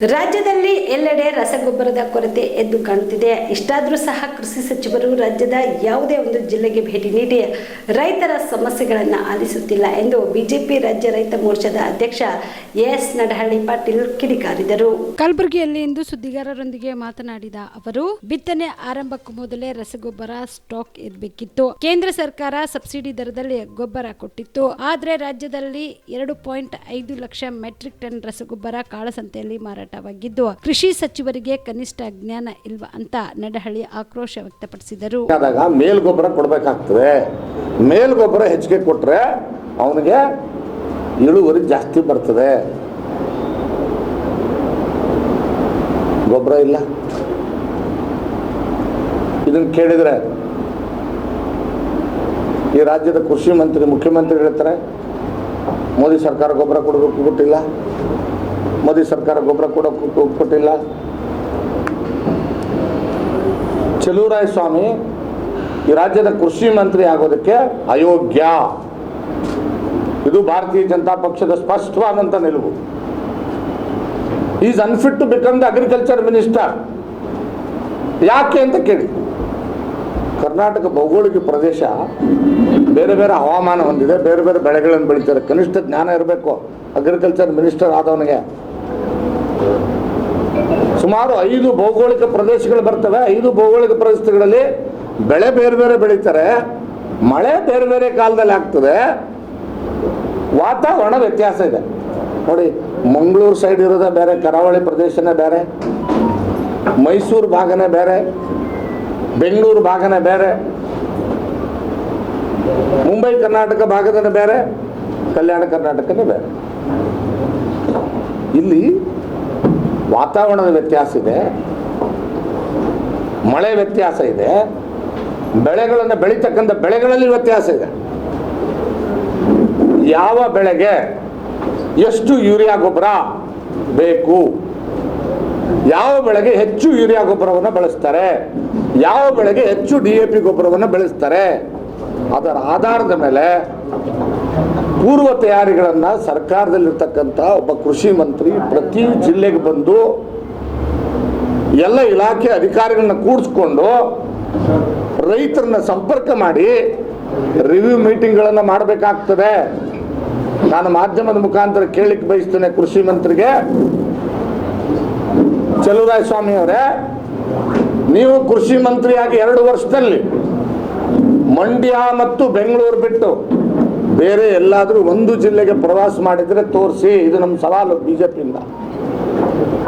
ರಾಜ್ಯದಲ್ಲಿ ಎಲ್ಲೆಡೆ ರಸಗೊಬ್ಬರದ ಕೊರತೆ ಎದ್ದು ಕಾಣುತ್ತಿದೆ. ಇಷ್ಟಾದರೂ ಸಹ ಕೃಷಿ ಸಚಿವರು ರಾಜ್ಯದ ಯಾವುದೇ ಒಂದು ಜಿಲ್ಲೆಗೆ ಭೇಟಿ ನೀಡಿ ರೈತರ ಸಮಸ್ಯೆಗಳನ್ನು ಆಲಿಸುತ್ತಿಲ್ಲ ಎಂದು ಬಿಜೆಪಿ ರಾಜ್ಯ ರೈತ ಮೋರ್ಚಾದ ಅಧ್ಯಕ್ಷ ಎಸ್ ನಡಹಳ್ಳಿ ಪಾಟೀಲ್ ಕಿಡಿಕಾರಿದರು. ಕಲಬುರಗಿಯಲ್ಲಿ ಇಂದು ಸುದ್ದಿಗಾರರೊಂದಿಗೆ ಮಾತನಾಡಿದ ಅವರು, ಬಿತ್ತನೆ ಆರಂಭಕ್ಕೂ ಮೊದಲೇ ರಸಗೊಬ್ಬರ ಸ್ಟಾಕ್ ಇರಬೇಕಿತ್ತು. ಕೇಂದ್ರ ಸರ್ಕಾರ ಸಬ್ಸಿಡಿ ದರದಲ್ಲಿ ಗೊಬ್ಬರ ಕೊಟ್ಟಿತ್ತು. ಆದರೆ ರಾಜ್ಯದಲ್ಲಿ ಎರಡು ಪಾಯಿಂಟ್ ಐದು ಲಕ್ಷ ಮೆಟ್ರಿಕ್ ಟನ್ ರಸಗೊಬ್ಬರ ಕಾಳಸಂತೆಯಲ್ಲಿ ಮಾರಾಟವಾಗಿದ್ದು ಕೃಷಿ ಸಚಿವರಿಗೆ ಕನಿಷ್ಠ ಜ್ಞಾನ ಇಲ್ವಾ ಅಂತ ನಡಹಳ್ಳಿ ಆಕ್ರೋಶ ವ್ಯಕ್ತಪಡಿಸಿದರು. ಆದಾಗ ಮೇಲ್ಗೊಬ್ಬರ ಕೊಡಬೇಕಾಗ್ತದೆ. ಮೇಲ್ಗೊಬ್ಬರ ಹೆಚ್ಚಿಗೆ ಕೊಟ್ಟರೆ ಅವನಿಗೆ ಇಳುವರಿ ಜಾಸ್ತಿ ಬರ್ತದೆ. ಗೊಬ್ಬರ ಇಲ್ಲ. ಇದನ್ನ ಕೇಳಿದರೆ ಈ ರಾಜ್ಯದ ಕೃಷಿ ಮಂತ್ರಿ, ಮುಖ್ಯಮಂತ್ರಿ ಹೇಳ್ತಾರೆ, ಮೋದಿ ಸರ್ಕಾರ ಗೊಬ್ಬರ ಕೊಡಬೇಕು, ಕೊಟ್ಟಿಲ್ಲ. ಮೋದಿ ಸರ್ಕಾರ ಗೊಬ್ಬರ ಕೂಡ ಕೊಟ್ಟಿಲ್ಲ. ಸ್ವಾಮಿ, ಈ ರಾಜ್ಯದ ಕೃಷಿ ಮಂತ್ರಿ ಆಗೋದಕ್ಕೆ ಅಯೋಗ್ಯ. ಇದು ಭಾರತೀಯ ಜನತಾ ಪಕ್ಷದ ಸ್ಪಷ್ಟವಾದಂಥ ನಿಲುವು. Is unfit to become the agriculture minister. ಯಾಕೆ ಅಂತ ಕೇಳಿ. ಕರ್ನಾಟಕ ಭೌಗೋಳಿಕ ಪ್ರದೇಶ ಬೇರೆ ಬೇರೆ ಹವಾಮಾನ ಹೊಂದಿದೆ, ಬೇರೆ ಬೇರೆ ಬೆಳೆಗಳನ್ನು ಬೆಳೀತಾರೆ, ಕನಿಷ್ಠ ಜ್ಞಾನ ಇರಬೇಕು. ಅಗ್ರಿಕಲ್ಚರ್ ಮಿನಿಸ್ಟರ್ ಆದವನಿಗೆ ಸುಮಾರು ಐದು ಭೌಗೋಳಿಕ ಪ್ರದೇಶಗಳು ಬರ್ತವೆ. ಐದು ಭೌಗೋಳಿಕ ಪ್ರದೇಶಗಳಲ್ಲಿ ಬೆಳೆ ಬೇರೆ ಬೇರೆ ಬೆಳೀತಾರೆ. ಮಳೆ ಬೇರೆ ಬೇರೆ ಕಾಲದಲ್ಲಿ ಆಗ್ತದೆ. ವಾತಾವರಣ ವ್ಯತ್ಯಾಸ ಇದೆ. ನೋಡಿ, ಮಂಗಳೂರು ಸೈಡ್ ಇರೋದೇ ಬೇರೆ, ಕರಾವಳಿ ಪ್ರದೇಶನೇ ಬೇರೆ, ಮೈಸೂರು ಭಾಗನೇ ಬೇರೆ, ಬೆಂಗಳೂರು ಭಾಗನೇ ಬೇರೆ, ಮುಂಬೈ, ಕರ್ನಾಟಕ ಭಾಗದನೇ ಬೇರೆ, ಕಲ್ಯಾಣ ಕರ್ನಾಟಕನೇ ಬೇರೆ. ಇಲ್ಲಿ ವಾತಾವರಣದ ವ್ಯತ್ಯಾಸ ಇದೆ, ಮಳೆ ವ್ಯತ್ಯಾಸ ಇದೆ, ಬೆಳೆಗಳನ್ನು ಬೆಳೀತಕ್ಕಂಥ ಬೆಳೆಗಳಲ್ಲಿ ವ್ಯತ್ಯಾಸ ಇದೆ. ಯಾವ ಬೆಳೆಗೆ ಎಷ್ಟು ಯೂರಿಯಾ ಗೊಬ್ಬರ ಬೇಕು? ಯಾವ ಬೆಳೆಗೆ ಹೆಚ್ಚು ಯೂರಿಯಾ ಗೊಬ್ಬರವನ್ನು ಬಳಸ್ತಾರೆ? ಯಾವ ಬೆಳೆಗೆ ಹೆಚ್ಚು ಡಿ ಎ ಪಿ ಗೊಬ್ಬರವನ್ನು ಬೆಳೆಸ್ತಾರೆ? ಅದರ ಆಧಾರದ ಮೇಲೆ ಪೂರ್ವ ತಯಾರಿಗಳನ್ನು ಸರ್ಕಾರದಲ್ಲಿರ್ತಕ್ಕಂಥ ಒಬ್ಬ ಕೃಷಿ ಮಂತ್ರಿ ಪ್ರತಿ ಜಿಲ್ಲೆಗೆ ಬಂದು ಎಲ್ಲ ಇಲಾಖೆ ಅಧಿಕಾರಿಗಳನ್ನ ಕೂಡಿಸ್ಕೊಂಡು ರೈತರನ್ನ ಸಂಪರ್ಕ ಮಾಡಿ ರಿವ್ಯೂ ಮೀಟಿಂಗ್ಗಳನ್ನು ಮಾಡಬೇಕಾಗ್ತದೆ. ನಾನು ಮಾಧ್ಯಮದ ಮುಖಾಂತರ ಕೇಳಲಿಕ್ಕೆ ಬಯಸ್ತೇನೆ ಕೃಷಿ ಮಂತ್ರಿಗೆ. ಚಲುರಾಯಸ್ವಾಮಿ ಅವರೇ ನೀವು ಕೃಷಿ ಮಂತ್ರಿಯಾಗಿ ಎರಡು ವರ್ಷದಲ್ಲಿ ಮಂಡ್ಯ ಮತ್ತು ಬೆಂಗಳೂರು ಬಿಟ್ಟು ಬೇರೆ ಎಲ್ಲಾದರೂ ಒಂದು ಜಿಲ್ಲೆಗೆ ಪ್ರವಾಸ ಮಾಡಿದ್ರೆ ತೋರಿಸಿ, ಇದು ನಮ್ಮ ಸವಾಲು ಬಿಜೆಪಿಯಿಂದ. ಜೆ